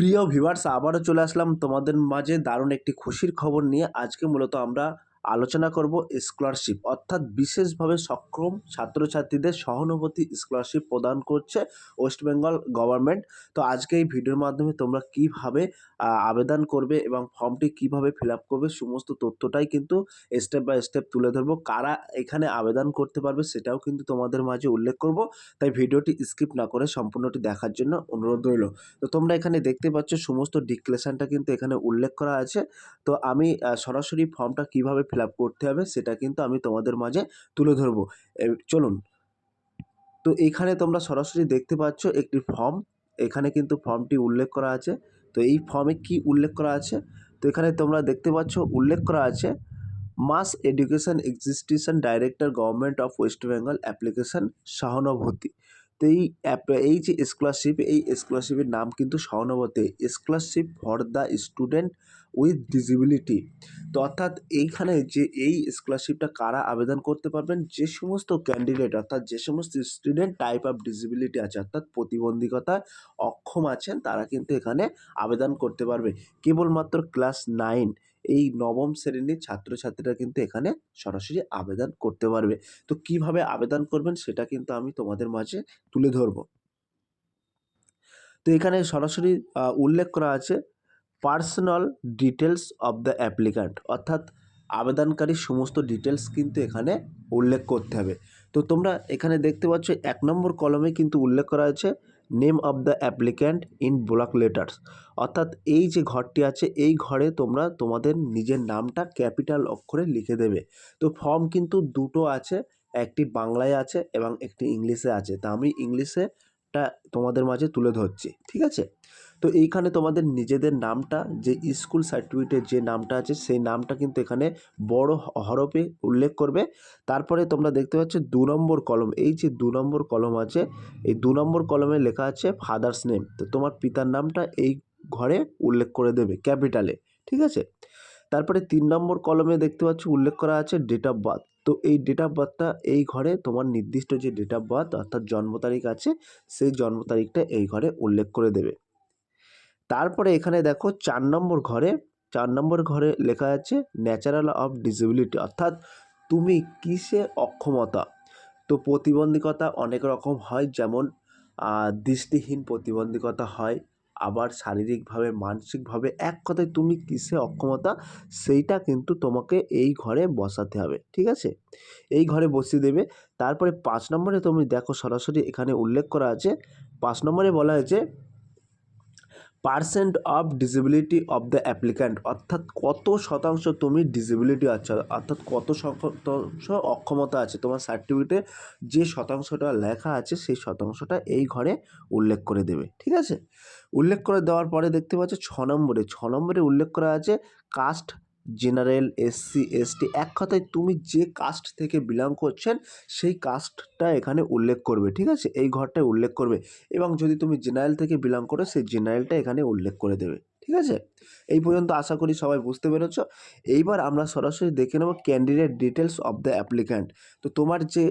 প্রিয় ভিউয়ার্স আবারও চলে আসলাম তোমাদের মাঝে দারুণ একটি খুশির খবর নিয়ে। আজকে মূলত আমরা আলোচনা করব স্কলারশিপ অর্থাৎ বিশেষভাবে সক্ষম ছাত্রছাত্রীদের সহানুভূতি স্কলারশিপ প্রদান করছে ওয়েস্ট বেঙ্গল গভর্নমেন্ট তো আজকে এই ভিডিওর মাধ্যমে তোমরা কীভাবে আবেদন করবে এবং ফর্মটি কীভাবে ফিল আপ করবে, সমস্ত তথ্যটাই কিন্তু স্টেপ বাই স্টেপ তুলে ধরবো। কারা এখানে আবেদন করতে পারবে সেটাও কিন্তু তোমাদের মাঝে উল্লেখ করব। তাই ভিডিওটি স্কিপ না করে সম্পূর্ণটি দেখার জন্য অনুরোধ রইল। তো তোমরা এখানে দেখতে পাচ্ছ সমস্ত ডিক্লেশনটা কিন্তু এখানে উল্লেখ করা আছে। তো আমি সরাসরি ফর্মটা কীভাবে ফিল আপ করতে হবে, সেটা কিন্তু আমি তোমাদের মাঝে তুলে ধরবো। চলুন। তো এখানে তোমরা সরাসরি দেখতে পাচ্ছ একটি ফর্ম এখানে কিন্তু ফর্মটি উল্লেখ করা আছে। তো এই ফর্মে কি উল্লেখ করা আছে? তো এখানে তোমরা দেখতে পাচ্ছ উল্লেখ করা আছে mass education extension directorate government of West Bengal application Sahanubhuti তো এই অ্যাপ এই যে স্কলারশিপ এই স্কলারশিপের নাম কিন্তু Sahanubhuti scholarship for the student with disability তো অর্থাৎ এইখানে যে এই স্কলারশিপটা কারা আবেদন করতে পারবেন? যে সমস্ত ক্যান্ডিডেট অর্থাৎ যে সমস্ত স্টুডেন্ট টাইপ অফ ডিসেবিলিটি আছে, অর্থাৎ প্রতিবন্ধকতায় অক্ষম আছেন, তারা কিন্তু এখানে আবেদন করতে পারবে। কেবলমাত্র ক্লাস নাইন এই নবম শ্রেণির ছাত্রছাত্রীরা কিন্তু এখানে সরাসরি আবেদন করতে পারবে। তো কীভাবে আবেদন করবেন সেটা কিন্তু আমি তোমাদের মাঝে তুলে ধরবো। তো এখানে সরাসরি উল্লেখ করা আছে personal details of the applicant অর্থাৎ আবেদনকারীর সমস্ত ডিটেলস কিন্তু এখানে উল্লেখ করতে হবে। তো তোমরা এখানে দেখতে পাচ্ছ, এক নম্বর কলমে কিন্তু উল্লেখ করা আছে name of the applicant in block letters অর্থাৎ এই যে ঘরটি আছে, এই ঘরে তোমরা তোমাদের নিজের নামটা ক্যাপিটাল অক্ষরে লিখে দেবে। তো ফর্ম কিন্তু দুটো আছে, একটি বাংলায় আছে এবং একটি ইংলিশে আছে। তা আমি ইংলিশেটা তোমাদের মাঝে তুলে ধরছি, ঠিক আছে? তো এইখানে তোমাদের নিজেদের নামটা, যে স্কুল সার্টিফিকেটের যে নামটা আছে, সেই নামটা কিন্তু এখানে বড় হ- হরফে উল্লেখ করবে। তারপরে তোমরা দেখতে পাচ্ছ দু নম্বর কলম, এই যে দু নম্বর কলম আছে, এই দু নম্বর কলমে লেখা আছে ফাদার্স নেম। তো তোমার পিতার নামটা এই ঘরে উল্লেখ করে দেবে, ক্যাপিটালে, ঠিক আছে? তারপরে তিন নম্বর কলমে দেখতে পাচ্ছ উল্লেখ করা আছে ডেট অফ বার্থ। তো এই ডেট অফ বার্থটা এই ঘরে তোমার নির্দিষ্ট যে ডেট অফ বার্থ, অর্থাৎ জন্ম তারিখ আছে, সেই জন্ম তারিখটা এই ঘরে উল্লেখ করে দেবে। তারপরে এখানে দেখো চার নম্বর ঘরে, চার নম্বর ঘরে লেখা আছে ন্যাচারাল অফ ডিসেবিলিটি, অর্থাৎ তুমি কিসে অক্ষমতা? তো প্রতিবন্ধকতা অনেক রকম হয়, যেমন দৃষ্টিহীন প্রতিবন্ধকতা হয়, আবার শারীরিকভাবে, মানসিকভাবে এক কথায় তুমি কিসে অক্ষমতা, সেইটা কিন্তু তোমাকে এই ঘরে বসাতে হবে, ঠিক আছে? এই ঘরে বসিয়ে দেবে। তারপরে পাঁচ নম্বরে তুমি দেখো সরাসরি এখানে উল্লেখ করা আছে, পাঁচ নম্বরে বলা হয়েছে percent of disability of the applicant অর্থাৎ কত শতাংশ তুমি ডিসেবিলিটি আছো, অর্থাৎ কত শতাংশ অক্ষমতা আছে তোমার সার্টিফিকেটে যে শতাংশটা লেখা আছে সেই শতাংশটা এই ঘরে উল্লেখ করে দেবে, ঠিক আছে? উল্লেখ করে দেওয়ার পরে দেখতে পাচ্ছ ছ নম্বরে ছ নম্বরে উল্লেখ করা আছে কাস্ট জেনারেল এসসি এসটি এক কথায় তুমি যে কাস্ট থেকে বিলং করছেন, সেই কাস্টটা এখানে উল্লেখ করবে, ঠিক আছে? এই ঘরটায় উল্লেখ করবে এবং যদি তুমি জেনারেল থেকে বিলং করো, সেই জেনারেলটা এখানে উল্লেখ করে দেবে, ঠিক আছে? এই পর্যন্ত আশা করি সবাই বুঝতে পেরেছ। এইবার আমরা সরাসরি দেখে নেব candidate details of the applicant তো তোমার যে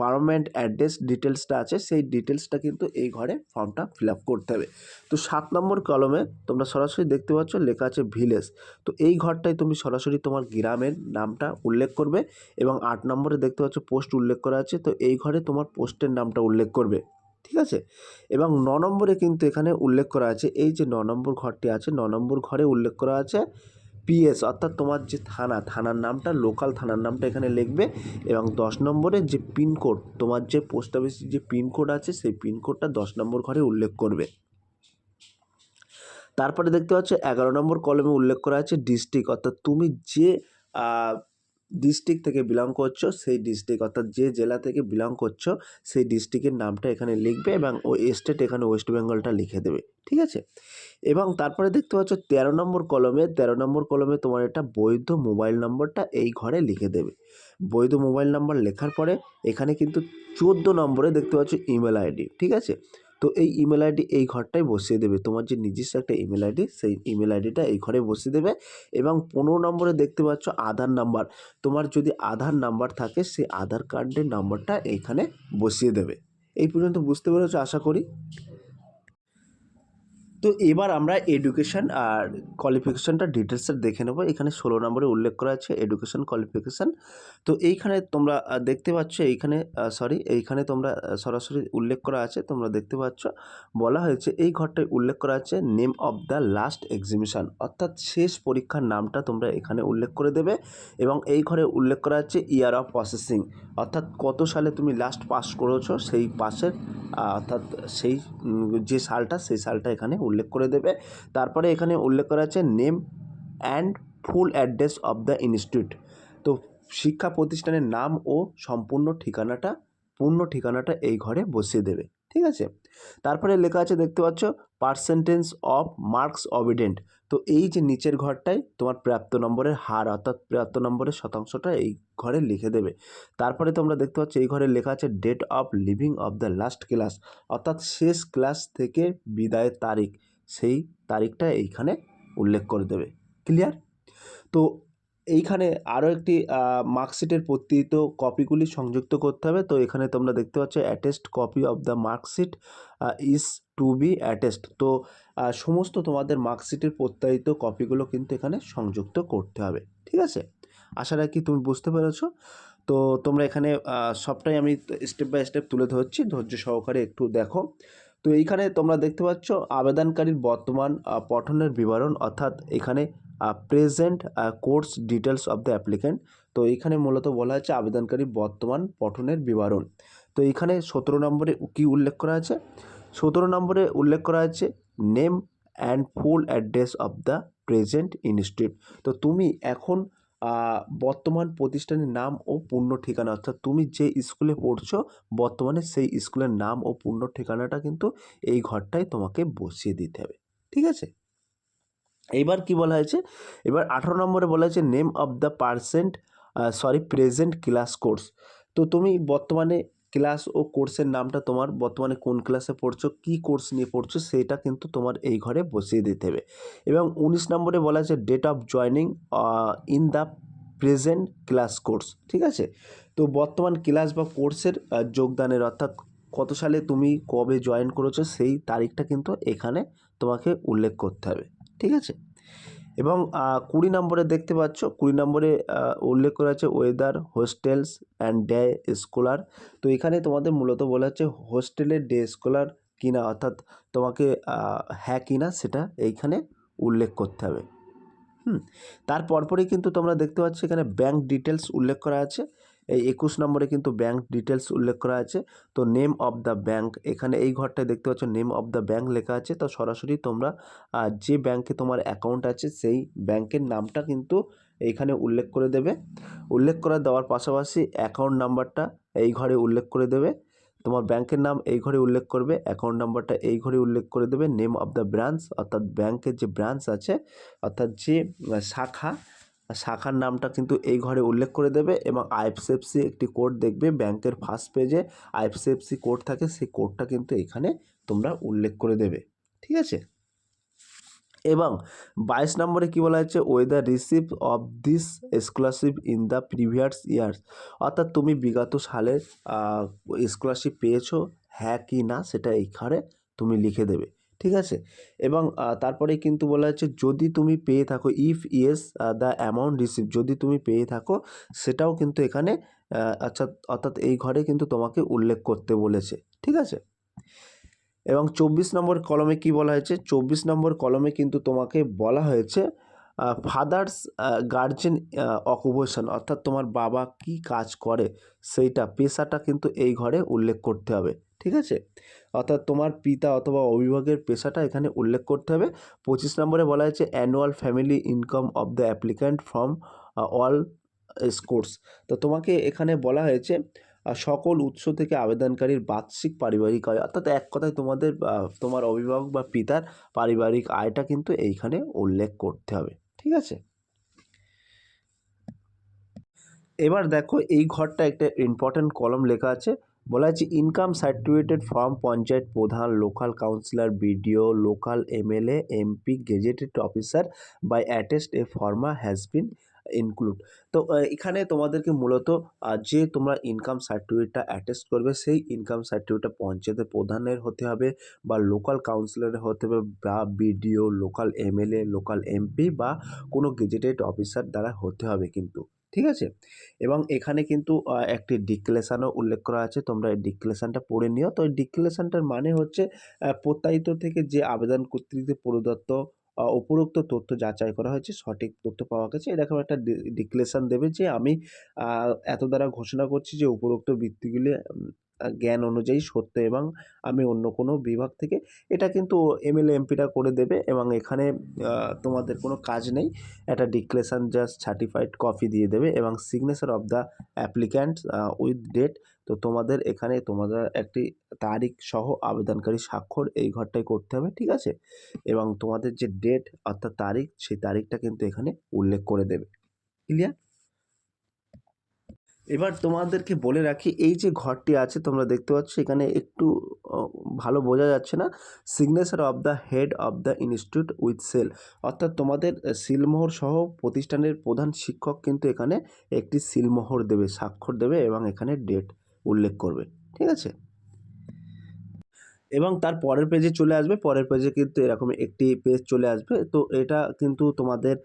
পারমানেন্ট অ্যাড্রেস ডিটেলসটা আছে, সেই ডিটেলসটা কিন্তু এই ঘরে ফর্মটা ফিল করতে হবে। তো সাত নম্বর কলমে তোমরা সরাসরি দেখতে পাচ্ছ লেখা আছে ভিলেজ। তো এই ঘরটায় তুমি সরাসরি তোমার গ্রামের নামটা উল্লেখ করবে এবং আট নম্বরে দেখতে পাচ্ছ পোস্ট উল্লেখ করা আছে, তো এই ঘরে তোমার পোস্টের নামটা উল্লেখ করবে। ঠিক আছে? এবং ন নম্বরে কিন্তু এখানে উল্লেখ করা আছে, এই যে ন নম্বর ঘরটি আছে, ন নম্বর ঘরে উল্লেখ করা আছে পিএস, অর্থাৎ তোমার যে থানা, থানার নামটা লোকাল থানার নামটা এখানে লিখবে এবং দশ নম্বরে যে পিনকোড তোমার যে পোস্ট অফিসের যে পিনকোড আছে, সেই পিনকোডটা দশ নম্বর ঘরে উল্লেখ করবে। তারপরে দেখতে পাচ্ছ, এগারো নম্বর কলমে উল্লেখ করা আছে ডিস্ট্রিক্ট অর্থাৎ তুমি যে ডিস্ট্রিক্ট থেকে বিলং করছ, সেই ডিস্ট্রিক্ট অর্থাৎ যে জেলা থেকে বিলং করছ, সেই ডিস্ট্রিক্টের নামটা এখানে লিখবে এবং ওই স্টেট এখানে ওয়েস্ট বেঙ্গলটা লিখে দেবে, ঠিক আছে? এবং তারপরে দেখতে পাচ্ছ তেরো নম্বর কলমে, তেরো নম্বর কলমে তোমার একটা বৈধ মোবাইল নম্বরটা এই ঘরে লিখে দেবে। বৈধ মোবাইল নাম্বার লেখার পরে এখানে কিন্তু চোদ্দ নম্বরে দেখতে পাচ্ছ ইমেল আইডি ঠিক আছে? তো এই ইমেল আইডি এই ঘরটায় বসিয়ে দেবে। তোমার যে নিজস্ব একটা ইমেল আইডি সেই ইমেল আইডিটা এই ঘরে বসিয়ে দেবে এবং পনেরো নম্বরে দেখতে পাচ্ছ আধার নাম্বার। তোমার যদি আধার নাম্বার থাকে সেই আধার কার্ডের নাম্বারটা এইখানে বসিয়ে দেবে। এই পর্যন্ত বুঝতে পেরেছ? আশা করি। তো এবার আমরা এডুকেশন আর কোয়ালিফিকেশনটা ডিটেলসে দেখে নেব। এখানে ষোলো নম্বরে উল্লেখ করা আছে এডুকেশন কোয়ালিফিকেশান তো এইখানে তোমরা দেখতে পাচ্ছ এইখানে সরি এইখানে তোমরা সরাসরি উল্লেখ করা আছে, তোমরা দেখতে পাচ্ছ। বলা হয়েছে এই ঘরটায় উল্লেখ করা আছে name of the last examination অর্থাৎ শেষ পরীক্ষার নামটা তোমরা এখানে উল্লেখ করে দেবে এবং এই ঘরে উল্লেখ করা আছে ইয়ার অফ প্রসেসিং অর্থাৎ কত সালে তুমি লাস্ট পাস করেছ, সেই পাসের অর্থাৎ সেই যে সালটা, সেই সালটা এখানে উল্লেখ করে দেবে। তারপরে এখানে উল্লেখ করা আছে name and full address of the institute. তো শিক্ষা প্রতিষ্ঠানের নাম ও সম্পূর্ণ ঠিকানাটা, পূর্ণ ঠিকানাটা এই ঘরে বসিয়ে দেবে। ঠিক আছে? তারপরে লেখা আছে দেখতে পাচ্ছ পার্সেন্টেজ অফ মার্কস অবিডেন্ট তো এই যে নিচের ঘরটায় তোমার প্রাপ্ত নম্বরের হার, অর্থাৎ প্রাপ্ত নম্বরের শতাংশটা এই ঘরে লিখে দেবে। তারপরে তোমরা দেখতে পাচ্ছ, এই ঘরে লেখা আছে date of leaving of the last class অর্থাৎ শেষ ক্লাস থেকে বিদায়ের তারিখ। সেই তারিখটা এইখানে উল্লেখ করে দেবে। ক্লিয়ার তো এইখানে আরও একটি মার্কশিটের প্রত্যয়িত কপিগুলি সংযুক্ত করতে হবে। তো এখানে তোমরা দেখতে পাচ্ছ attest copy of the marksheet is to be attest তো সমস্ত তোমাদের মার্কশিটের প্রত্যায়িত কপিগুলো কিন্তু এখানে সংযুক্ত করতে হবে। ঠিক আছে? আশা রাখি তুমি বুঝতে পেরেছ। তো তোমরা এখানে সবটাই আমি স্টেপ বাই স্টেপ তুলে ধরছি। ধৈর্য সহকারে একটু দেখো। তো এইখানে তোমরা দেখতে পাচ্ছ, আবেদনকারীর বর্তমান পঠনের বিবরণ, অর্থাৎ এখানে present course details of the applicant তো এইখানে মূলত বলা হচ্ছে আবেদনকারীর বর্তমান পঠনের বিবরণ। তো এইখানে সতেরো নম্বরে কি উল্লেখ করা আছে? সতেরো নম্বরে উল্লেখ করা আছে name and full address of the present institute তো তুমি এখন বর্তমান প্রতিষ্ঠানের নাম ও পূর্ণ ঠিকানা, অর্থাৎ তুমি যে স্কুলে পড়ছো, বর্তমানে সেই স্কুলের নাম ও পূর্ণ ঠিকানাটা কিন্তু এই ঘরটায় তোমাকে বসিয়ে দিতে হবে। ঠিক আছে? এইবার কি বলা হয়েছে? এবার আঠারো নম্বরে বলা হয়েছে name of the percent sorry present class course তো তুমি বর্তমানে ক্লাস ও কোর্সের নামটা তোমার বর্তমানে কোন ক্লাসে পড়ছো, কী কোর্স নিয়ে পড়ছো, সেটা কিন্তু তোমার এই ঘরে বসিয়ে দিতে হবে। এবং উনিশ নম্বরে বলা আছে date of joining in the present class course ঠিক আছে? তো বর্তমান ক্লাস বা কোর্সের যোগদানের অর্থাৎ কত সালে তুমি কবে জয়েন করেছ, সেই তারিখটা কিন্তু এখানে তোমাকে উল্লেখ করতে হবে, ঠিক আছে? এবং কুড়ি নম্বরে দেখতে পাচ্ছ, কুড়ি নম্বরে উল্লেখ করা আছে whether hostels and day scholar তো এখানে তোমাদের মূলত বলা হচ্ছে হোস্টেলের ডে স্কলার কিনা, অর্থাৎ তোমাকে হ্যাঁ কিনা সেটা এইখানে উল্লেখ করতে হবে। হুম তার কিন্তু তোমরা দেখতে পাচ্ছ এখানে ব্যাংক ডিটেলস উল্লেখ করা আছে। এই একুশ নম্বরে কিন্তু ব্যাংক ডিটেলস উল্লেখ করা আছে। তো নেম অফ দ্য ব্যাংক এখানে এই ঘরটায় দেখতে পাচ্ছ নেম অফ দ্য ব্যাংক লেখা আছে। তো সরাসরি তোমরা যে ব্যাংকে তোমার অ্যাকাউন্ট আছে, সেই ব্যাংকের নামটা কিন্তু এইখানে উল্লেখ করে দেবে। উল্লেখ করে দেওয়ার পাশাপাশি অ্যাকাউন্ট নাম্বারটা এই ঘরে উল্লেখ করে দেবে। তোমার ব্যাংকের নাম এই ঘরে উল্লেখ করবে অ্যাকাউন্ট নাম্বারটা এই ঘরে উল্লেখ করে দেবে। নেম অফ দ্য ব্রাঞ্চ অর্থাৎ ব্যাংকের যে ব্রাঞ্চ আছে, অর্থাৎ যে শাখা শাখার নামটা কিন্তু এই ঘরে উল্লেখ করে দেবে এবং আইএফসিএফসি একটি কোড দেখবে ব্যাংকের ফার্স্ট পেজে আইএফসিএফসি কোড থাকে সেই কোডটা কিন্তু এখানে তোমরা উল্লেখ করে দেবে, ঠিক আছে? এবং বাইশ নম্বরে কী বলা হচ্ছে whether receive of this scholarship in the previous years অর্থাৎ তুমি বিগত সালের স্কলারশিপ পেয়েছ হ্যাঁ কি না, সেটা এইখানে তুমি লিখে দেবে। ঠিক আছে? এবং তারপরে কিন্তু বলা হচ্ছে, যদি তুমি পেয়ে থাকো if yes the amount receive যদি তুমি পেয়ে থাকো, সেটাও কিন্তু এখানে আচ্ছা অর্থাৎ এই ঘরে কিন্তু তোমাকে উল্লেখ করতে বলেছে। ঠিক আছে? এবং চব্বিশ নম্বর কলমে কি বলা হয়েছে? চব্বিশ নম্বর কলমে কিন্তু তোমাকে বলা হয়েছে ফাদার্স গার্জেন অকুপেশন অর্থাৎ তোমার বাবা কি কাজ করে, সেইটা, পেশাটা কিন্তু এই ঘরে উল্লেখ করতে হবে, ঠিক আছে? অর্থাৎ তোমার পিতা অথবা অভিভাবকের পেশাটা এখানে উল্লেখ করতে হবে। পঁচিশ নম্বরে বলা হয়েছে annual family income of the applicant from all sources তো তোমাকে এখানে বলা হয়েছে সকল উৎস থেকে আবেদনকারীর বার্ষিক পারিবারিক আয়, অর্থাৎ এক কথায় তোমাদের তোমার অভিভাবক বা পিতার পারিবারিক আয়টা কিন্তু এইখানে উল্লেখ করতে হবে। ঠিক আছে? এবার দেখো এই ঘরটা একটা ইম্পর্ট্যান্ট কলম লেখা আছে। বলা আছে ইনকাম সার্টিফিকেটেড ফর্ম পঞ্চায়েত প্রধান local councillor BDO local MLA MP gazetted officer by attest a form has been include তো এখানে তোমাদেরকে মূলত যে তোমরা ইনকাম সার্টিফিকেটটা অ্যাটেস্ট করবে, সেই ইনকাম সার্টিফিকেটটা পঞ্চায়েতের প্রধানের হতে হবে বা লোকাল কাউন্সিলরের হতে হবে বা BDO local MLA local MP বা কোনো গেজেটেড অফিসার দ্বারা হতে হবে কিন্তু। ঠিক আছে? এবং এখানে কিন্তু একটি ডিক্লেশানও উল্লেখ করা আছে। তোমরা এই ডিক্লেশানটা পড়ে নিও। তো এই ডিক্লেশানটার মানে হচ্ছে প্রত্যায়িত থেকে যে আবেদন কর্তৃক প্রদত্ত উপরোক্ত তথ্য যাচাই করা হয়েছে, সঠিক তথ্য পাওয়া গেছে। এরকম একটা ডিক্লেশান দেবে যে আমি এত দ্বারা ঘোষণা করছি যে উপরোক্ত বৃত্তিগুলি জ্ঞান অনুযায়ী সত্য এবং আমি অন্য কোনো বিভাগ থেকে এটা কিন্তু এমএলএ এমপিটা করে দেবে এবং এখানে তোমাদের কোনো কাজ নেই। একটা ডিক্লেশন জাস্ট সার্টিফাইড কপি দিয়ে দেবে এবং signature of the applicant with date তো তোমাদের এখানে তোমাদের একটি তারিখ সহ আবেদনকারী স্বাক্ষর এই ঘরটায় করতে হবে, ঠিক আছে? এবং তোমাদের যে ডেট অর্থাৎ তারিখ, সেই তারিখটা কিন্তু এখানে উল্লেখ করে দেবে। ক্লিয়ার এবার তোমাদেরকে বলে রাখি, এই যে ঘরটি আছে তোমরা দেখতে পাচ্ছ, এখানে একটু ভালো বোঝা যাচ্ছে না। Signature of the head of the institute with seal অর্থাৎ তোমাদের সিলমোহর সহ প্রতিষ্ঠানের প্রধান শিক্ষক কিন্তু এখানে একটি সিলমোহর দেবে, স্বাক্ষর দেবে এবং এখানে ডেট উল্লেখ করবে, ঠিক আছে? এবং তার পরের পেজে চলে আসবে, পরের পেজে কিন্তু এরকম একটি পেজ চলে আসবে, তো এটা কিন্তু তোমাদের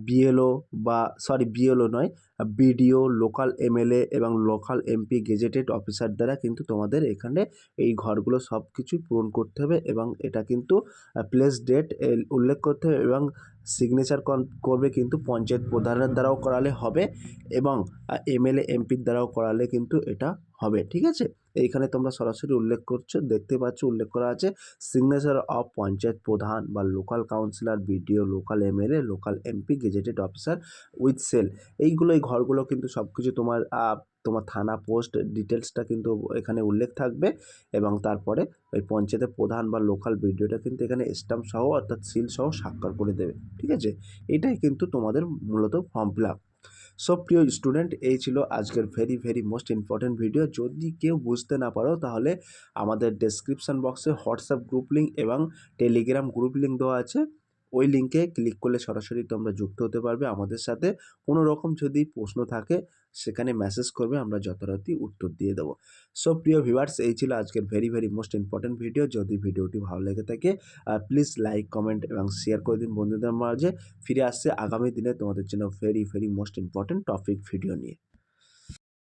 বিএলও বা সরি বিএলও নয় বিডিও লোকাল এমএলএ এবং লোকাল এমপি গেজেটেড অফিসার দ্বারা কিন্তু তোমাদের এখানে এই ঘরগুলো সব কিছুই পূরণ করতে হবে এবং এটা কিন্তু প্লেস ডেট উল্লেখ করতে হবে এবং সিগনেচার করবে কিন্তু পঞ্চায়েত প্রধানের দ্বারাও করালে হবে এবং এমএলএ এমপির দ্বারাও করালে কিন্তু এটা হবে, ঠিক আছে? এইখানে তোমরা সরাসরি উল্লেখ করছ, দেখতে পাচ্ছ উল্লেখ করা আছে সিগনেচার অফ পঞ্চায়েত প্রধান বা local councillor BDO local MLA local MP gazetted officer with seal এইগুলো, এই ঘরগুলো কিন্তু সব কিছু তোমার তোমার থানা পোস্ট ডিটেলসটা কিন্তু এখানে উল্লেখ থাকবে এবং তারপরে ওই পঞ্চায়েতের প্রধান বা লোকাল ভিডিওটা কিন্তু এখানে স্টাম্প সহ অর্থাৎ সিল সহ স্বাক্ষর করে দেবে, ঠিক আছে? এটাই কিন্তু তোমাদের মূলত ফর্ম ফিল আপ সো প্রিয় স্টুডেন্ট এই ছিল আজকের very very most important video যদি কেউ বুঝতে না পারো, তাহলে আমাদের ডেসক্রিপশন বক্সে হোয়াটসঅ্যাপ গ্রুপ লিঙ্ক এবং টেলিগ্রাম গ্রুপ লিঙ্ক দেওয়া আছে। ওই লিঙ্কে ক্লিক করলে সরাসরি তোমরা যুক্ত হতে পারবে। আমাদের সাথে কোনো রকম যদি প্রশ্ন থাকে, সেখানে মেসেজ করবে, আমরা যথারীতি উত্তর দিয়ে দেবো। সো প্রিয় ভিউয়ার্স এই ছিল আজকের very very most important video যদি ভিডিওটি ভালো লেগে থাকে প্লিজ লাইক কমেন্ট এবং শেয়ার করে দিন বন্ধুদের মাঝে। ফিরে আসছে আগামী দিনে তোমাদের জন্য very very most important topic video নিয়ে।